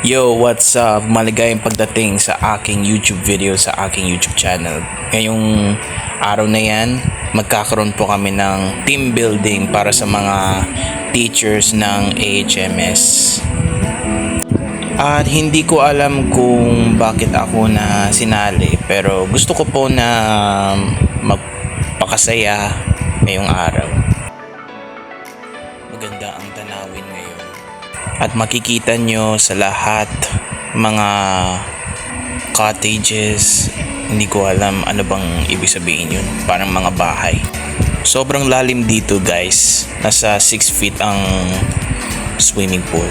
Yo, what's up? Maligayang pagdating sa aking YouTube video sa aking YouTube channel. Ngayong araw na yan, magkakaroon po kami ng team building para sa mga teachers ng AHMS. At hindi ko alam kung bakit ako na sinali pero gusto ko po na magpakasaya ngayong araw. Maganda ang tanawin ngayon. At makikita nyo sa lahat mga cottages. Hindi ko alam ano bang ibig sabihin yun. Parang mga bahay. Sobrang lalim dito guys. Nasa 6 feet ang swimming pool.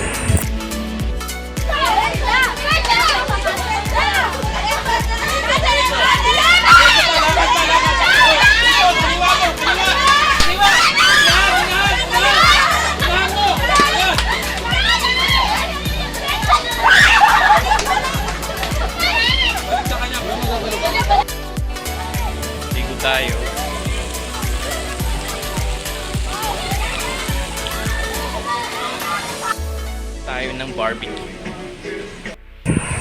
Tayo. Tayo ng barbecue.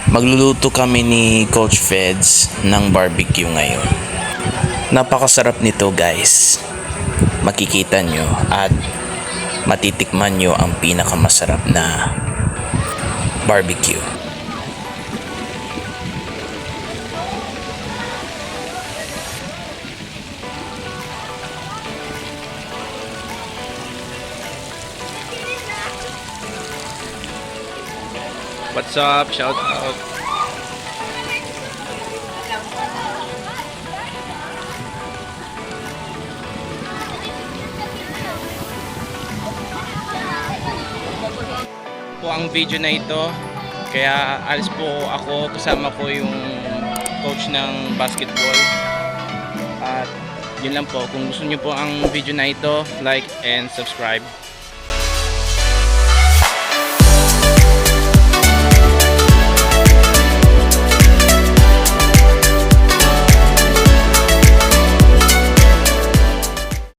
Magluluto kami ni Coach Feds ng barbecue ngayon. Napakasarap nito guys. Makikita nyo at matitikman nyo ang pinakamasarap na barbecue. What's up? Shout out. po ang video na ito. Kaya alis po ako kasama ko yung coach ng basketball. At yun lang po. Kung gusto niyo po ang video na ito, like and subscribe.